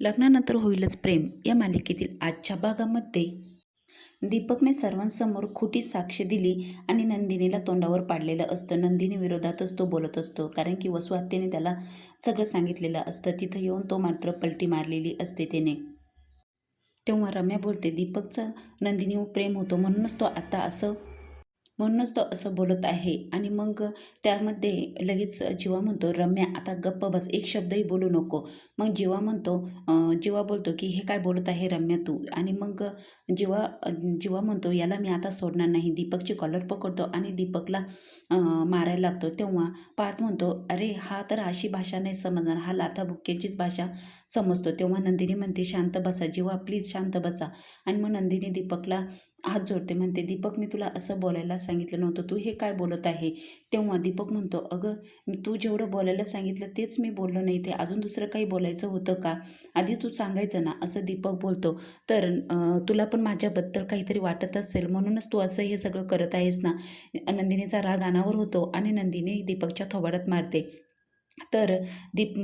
लग्नानंतर होईलच प्रेम या मालिकेतील आजच्या भागामध्ये. दीपकने सर्वांसमोर खोटी साक्ष दिली आणि नंदिनीला तोंडावर पाडलेलं असतं. नंदिनी विरोधातच तो बोलत असतो कारण की वसुहत्येने त्याला सगळं सांगितलेलं असतं. तिथं येऊन तो मात्र पलटी मारलेली असते त्याने. तेव्हा रम्या बोलते दीपकचं नंदिनीवर प्रेम होतं म्हणूनच तो आता असं म्हणूनच तो असं बोलत आहे. आणि मग त्यामध्ये लगेच जीवा म्हणतो रम्या आता गप्प बस एक शब्दही बोलू नको. मग जीवा म्हणतो जीवा बोलतो की हे काय बोलत आहे रम्या तू? आणि मग जीवा जीवा म्हणतो याला मी आता सोडणार नाही. दीपकची कॉलर पकडतो आणि दीपकला मारायला लागतो. तेव्हा पार्थ म्हणतो अरे हा तर अशी भाषा नाही समजणार. हा लाथा बुक्केचीच भाषा समजतो. तेव्हा नंदिनी म्हणते शांत बसा जीवा प्लीज शांत बसा. आणि मग नंदिनी दीपकला हात जोडते. म्हणते दीपक मी तुला असं बोलायला सांगितलं नव्हतं. तू हे काय बोलत आहे? तेव्हा दीपक म्हणतो अगं तू जेवढं बोलायला सांगितलं तेच मी बोललो नाही. ते अजून दुसरं काही बोलायचं होतं का? आधी तू सांगायचं ना असं दीपक बोलतो. तर तुला पण माझ्याबद्दल काहीतरी वाटत असेल. म्हणूनच तू असं हे सगळं करत आहेस ना? नंदिनीचा राग अनावर होतो आणि नंदिनी दीपकच्या थोबाडात मारते. तर दीप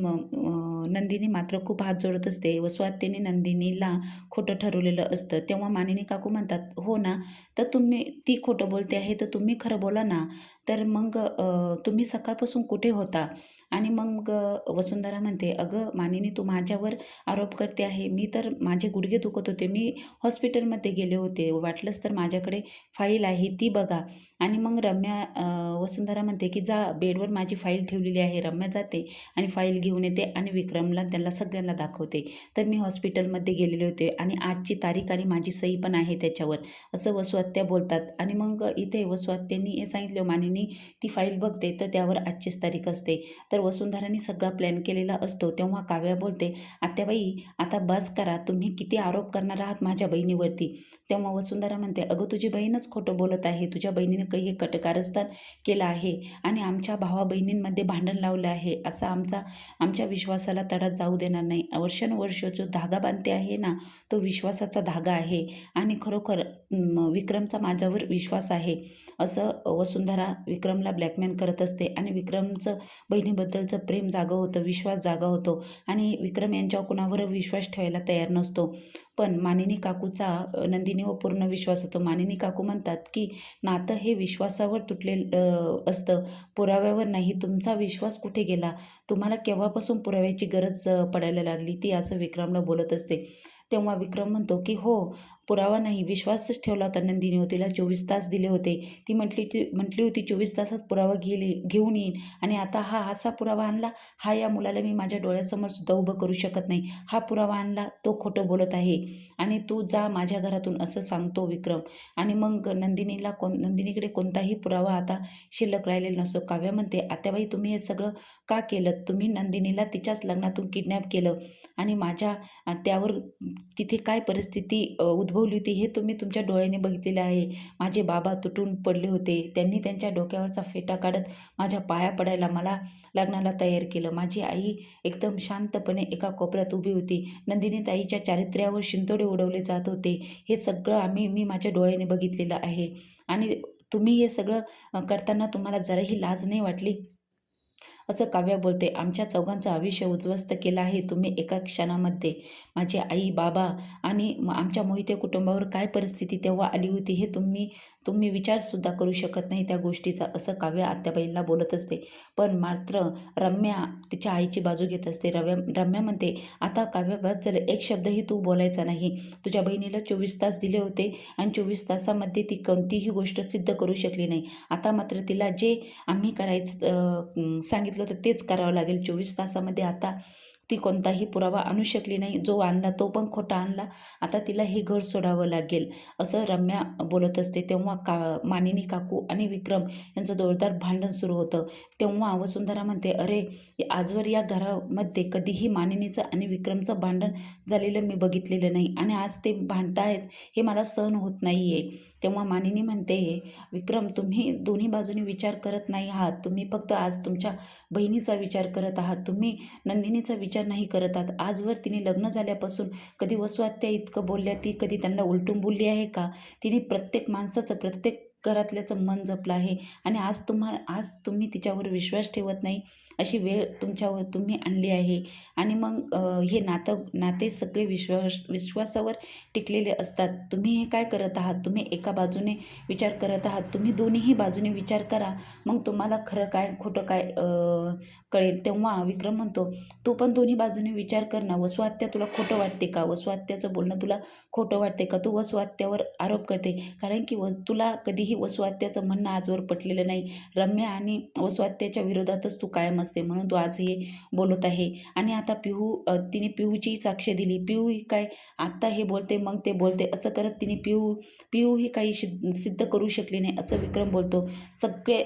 नंदिनी मात्र खूप हात जोडत असते व स्वात्याने नंदिनीला खोटं ठरवलेलं असतं. तेव्हा मानिनी काकू म्हणतात हो ना तर तुम्ही ती खोटं बोलते आहे तर तुम्ही खरं बोला ना. तर मग तुम्ही सकाळपासून कुठे होता? आणि मग वसुंधरा म्हणते अगं मानिनी तू माझ्यावर आरोप करते आहे. मी तर माझे गुडघे दुखत होते. मी हॉस्पिटलमध्ये गेले होते. वाटलंच तर माझ्याकडे फाईल आहे ती बघा. आणि मग रम्या वसुंधरा म्हणते की जा बेडवर माझी फाईल ठेवलेली आहे. रम्या जाते आणि फाईल घेऊन येते आणि विक विक्रमला त्यांना सगळ्यांना दाखवते. तर मी हॉस्पिटलमध्ये गेलेले होते आणि आजची तारीख आणि माझी सही पण आहे त्याच्यावर असं वसुआत्या बोलतात. आणि मग इथे वसुआत्यांनी हे सांगितलं मानिनी ती फाईल बघते तर त्यावर आजचीच तारीख असते. तर वसुंधराने सगळा प्लॅन केलेला असतो तेव्हा काव्या बोलते आत्याबाई आता बस करा तुम्ही किती आरोप करणार आहात माझ्या बहिणीवरती. तेव्हा वसुंधरा म्हणते अगं तुझी बहीणच खोटं बोलत आहे तुझ्या बहिणीने काही हे कटकारस्थान केलं आहे आणि आमच्या भावा बहिणींमध्ये भांडण लावलं आहे असा आमचा आमच्या विश्वासाला तडा जाऊ देणार नाही. वर्षानुवर्ष जो धागा बांधते आहे ना तो विश्वासाचा धागा आहे. आणि खरोखर विक्रमचा माझ्यावर विश्वास आहे. असं वसुंधरा विक्रमला ब्लॅकमेल करत असते. आणि विक्रमचं बहिणीबद्दलचं प्रेम जागं होतं विश्वास जागा होतो. आणि विक्रम यांच्यावर कुणावर विश्वास ठेवायला तयार नसतो. पण मानिनी काकूचा नंदिनीवर पूर्ण विश्वास होतो. मानिनी काकू म्हणतात की नातं हे विश्वासावर तुटले असतं. पुराव्यावर नाही तुमचा विश्वास कुठे गेला? तुम्हाला केव्हापासून पुराव्याची गरज पडायला लागली? ती असं विक्रमला बोलत असते. तेव्हा विक्रम म्हणतो की हो पुरावा नाही. विश्वासच ठेवला होता नंदिनीवर तिला चोवीस तास दिले होते. ती म्हटली ती म्हटली होती चोवीस तासात पुरावा गेली घेऊन येईन. आणि आता हा असा पुरावा आणला हा या मुलाला मी माझ्या डोळ्यासमोर सुद्धा उभं करू शकत नाही. हा पुरावा आणला तो खोटं बोलत आहे. आणि तू जा माझ्या घरातून असं सांगतो विक्रम. आणि मग नंदिनीला कोण नंदिनीकडे कोणताही पुरावा आता शिल्लक राहिलेला नसतो. काव्या म्हणते आत्याबाई तुम्ही हे सगळं का केलं? तुम्ही नंदिनीला तिच्याच लग्नातून किडनॅप केलं. आणि माझ्या त्यावर तिथे काय परिस्थिती उद्भव उद्भवली होती हे तुम्ही तुमच्या डोळ्याने बघितलेलं आहे. माझे बाबा तुटून पडले होते. त्यांनी त्यांच्या डोक्यावरचा फेटा काढत माझ्या पाया पडायला मला लग्नाला तयार केलं. माझी आई एकदम शांतपणे एका कोपऱ्यात उभी होती. नंदिनी ताईच्या चारित्र्यावर शिंतोडे उडवले जात होते. हे सगळं आम्ही मी माझ्या डोळ्याने बघितलेलं आहे. आणि तुम्ही हे सगळं करताना तुम्हाला जराही लाज नाही वाटली? असं काव्या बोलते आमच्या चौघांचं आयुष्य उद्ध्वस्त केलं आहे तुम्ही एका क्षणामध्ये. माझी आई बाबा आणि आमच्या मोहिते कुटुंबावर काय परिस्थिती तेव्हा आली होती हे तुम्ही तुम्ही विचारसुद्धा करू शकत नाही त्या गोष्टीचा असं काव्य आत्याबाईंना बोलत असते. पण मात्र रम्या तिच्या आईची बाजू घेत असते. रव्या रम्या म्हणते आता काव्य बस झालं एक शब्दही तू बोलायचा नाही. तुझ्या बहिणीला चोवीस तास दिले होते आणि चोवीस तासामध्ये ती कोणतीही गोष्ट सिद्ध करू शकली नाही. आता मात्र तिला जे आम्ही करायचं सांगितलं होतं तेच करावं लागेल. चोवीस तासामध्ये आता ती कोणताही पुरावा आणू शकली नाही. जो आणला तो पण खोटा आणला. आता तिला हे घर सोडावं लागेल असं रम्या बोलत असते. तेव्हा का मानिनी काकू आणि विक्रम यांचं जोरदार भांडण सुरू होतं. तेव्हा वसुंधरा म्हणते अरे आजवर या घरामध्ये कधीही मानिनीचं आणि विक्रमचं भांडण झालेलं मी बघितलेलं नाही आणि आज ते भांडतायत हे मला सहन होत नाही आहे तेव्हा मानिनी म्हणते विक्रम तुम्ही दोन्ही बाजूनी विचार करत नाही आहात. तुम्ही फक्त आज तुमच्या बहिणीचा विचार करत आहात. तुम्ही नंदिनीचा विचार नाही करतात आजवर तिने लग्न झाल्यापासून कधी वसुआत्या इतकं बोलल्या ती कधी त्यांना उलटून बोलली आहे का? तिने प्रत्येक माणसाचं प्रत्येक घरातल्याचं मन जपलं आहे. आणि आज तुम्हा आज तुम्ही तिच्यावर विश्वास ठेवत नाही अशी वेळ तुमच्यावर तुम्ही आणली आहे. आणि मग हे नातं नाते सगळे विश्वास विश्वासावर टिकलेले असतात. तुम्ही हे काय करत आहात? तुम्ही एका बाजूने विचार करत आहात. तुम्ही दोन्हीही बाजूने विचार करा. मग तुम्हाला खरं काय खोटं काय कळेल. तेव्हा विक्रम म्हणतो तू पण दोन्ही बाजूने विचार कर ना. वसुहत्या तुला खोटं वाटते का? वसुहत्याचं बोलणं तुला खोटं वाटते का? तू वसुहत्यावर आरोप करते. कारण की व तुला कधीही वसुहत्याचं म्हणणं आजवर पटलेलं नाही. रम्या आणि वसुआत्याच्या विरोधातच तू कायम असते म्हणून तू आज हे बोलत आहे. आणि आता पिहू तिने पिहूची साक्ष दिली. पिहू ही काय आत्ता हे बोलते मग ते बोलते. असं करत तिने पिहू पिहू ही काही सिद्ध सिद्ध करू शकली नाही असं विक्रम बोलतो. सगळे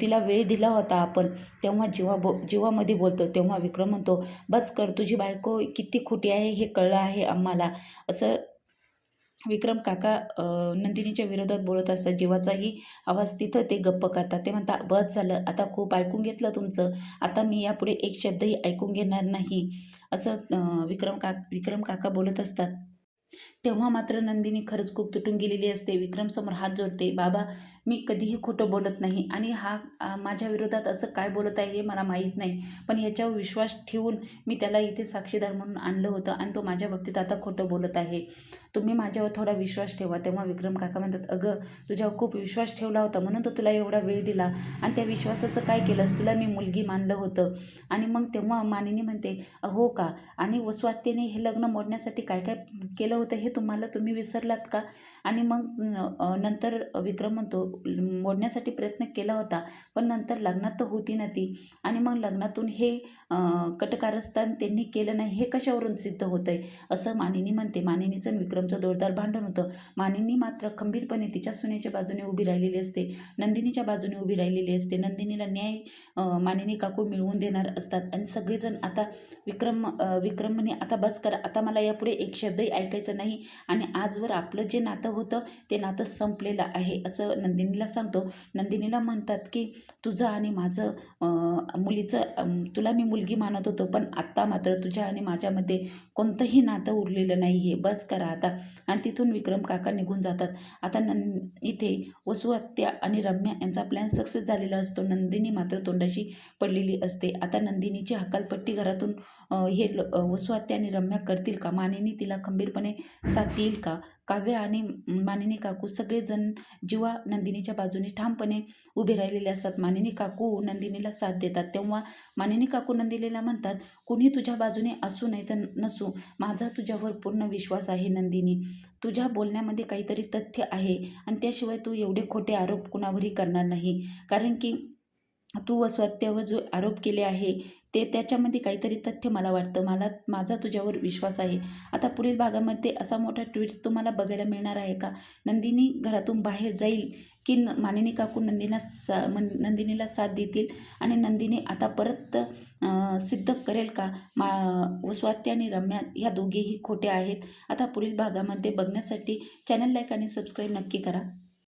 तिला वेळ दिला होता आपण. तेव्हा जेव्हा बो जेव्हामध्ये बोलतो तेव्हा विक्रम म्हणतो बस कर तुझी बायको किती खोटी आहे हे कळलं आहे आम्हाला. असं विक्रम काका नंदिनीच्या विरोधात बोलत असतात जीवाचाही आवाज तिथं ते गप्प करतात. ते म्हणतात बस झालं आता खूप ऐकून घेतलं तुमचं. आता मी यापुढे एक शब्दही ऐकून घेणार नाही. असं विक्रम का विक्रम काका बोलत असतात. तेव्हा मात्र नंदिनी खरंच खूप तुटून गेलेली असते. विक्रमसमोर हात जोडते बाबा मी कधीही खोटं बोलत नाही आणि हा माझ्या विरोधात असं काय बोलत आहे हे मला माहीत नाही. पण याच्यावर विश्वास ठेवून मी त्याला इथे साक्षीदार म्हणून आणलं होतं आणि तो माझ्या बाबतीत आता खोटं बोलत आहे. तुम्ही माझ्यावर थोडा विश्वास ठेवा तेव्हा विक्रम काका म्हणतात अगं तुझ्यावर खूप विश्वास ठेवला होता म्हणून तो तुला एवढा वेळ दिला. आणि त्या विश्वासाचं काय केलंस? तुला मी मुलगी मानलं होतं. आणि मग तेव्हा मानिनी म्हणते हो का? आणि वसुहत्येने हे लग्न मोडण्यासाठी काय काय केलं होतं हे तुम्हाला तुम्ही विसरलात का? आणि मग नंतर विक्रम म्हणतो मोडण्यासाठी प्रयत्न केला होता पण नंतर लग्नात तर होती ना ती आणि मग लग्नातून हे कटकारस्थान त्यांनी केलं नाही हे कशावरून सिद्ध होतं आहे असं मानिनी म्हणते. मानिनीचं आणि विक्रमचं जोरदार भांडण होतं. मानिनी मात्र खंबीरपणे तिच्या सुनेच्या बाजूने उभी राहिलेली असते. नंदिनीच्या बाजूने उभी राहिलेली असते. नंदिनीला न्याय मानिनी काकू मिळवून देणार असतात. आणि सगळेजण आता विक्रम विक्रम म्हणे आता बस करा. आता मला यापुढे एक शब्दही ऐकायचं नाही. आणि आजवर आपलं जे नातं होतं ते नातं संपलेलं आहे असं नंदिनी नंदिनीला सांगतो नंदिनीला म्हणतात की तुझं आणि माझं मुलीचं तुला मी मुलगी मानत होतो पण आत्ता मात्र तुझ्या आणि माझ्यामध्ये कोणतंही नातं उरलेलं नाही आहे बस करा आता. आणि तिथून विक्रम काका निघून जातात. आता नं इथे वसुहत्या आणि रम्या यांचा प्लॅन सक्सेस झालेला असतो. नंदिनी मात्र तोंडाशी पडलेली असते. आता नंदिनीची हकालपट्टी घरातून हे वसुहत्या आणि रम्या करतील का? मानिनी तिला खंबीरपणे साथ देईल का? काव्य आणि मानिनी काकू सगळेजण जीवा नंदिनीच्या बाजूने ठामपणे उभे राहिलेले असतात. मानिनी काकू नंदिनीला साथ देतात. तेव्हा मानिनी काकू नंदिनीला म्हणतात कुणी तुझ्या बाजूने असू नाही तर नसू. माझा तुझ्यावर पूर्ण विश्वास आहे नंदिनी. तुझ्या बोलण्यामध्ये काहीतरी तथ्य आहे आणि त्याशिवाय तू एवढे खोटे आरोप कुणावरही करणार नाही. कारण की तू अस्वात्यावर जो आरोप केले आहे ते त्याच्यामध्ये काहीतरी तथ्य मला वाटतं. मला माझा तुझ्यावर विश्वास आहे. आता पुढील भागामध्ये असा मोठा ट्विट्स तुम्हाला बघायला मिळणार आहे का? नंदिनी घरातून बाहेर जाईल की न मानिनी काकू नंदिना सा मन नंदिनीला साथ देतील? आणि नंदिनी आता परत सिद्ध करेल का? मा वस्वात्या आणि रम्या ह्या दोघेही खोट्या आहेत. आता पुढील भागामध्ये बघण्यासाठी चॅनल लाईक आणि सबस्क्राईब नक्की करा.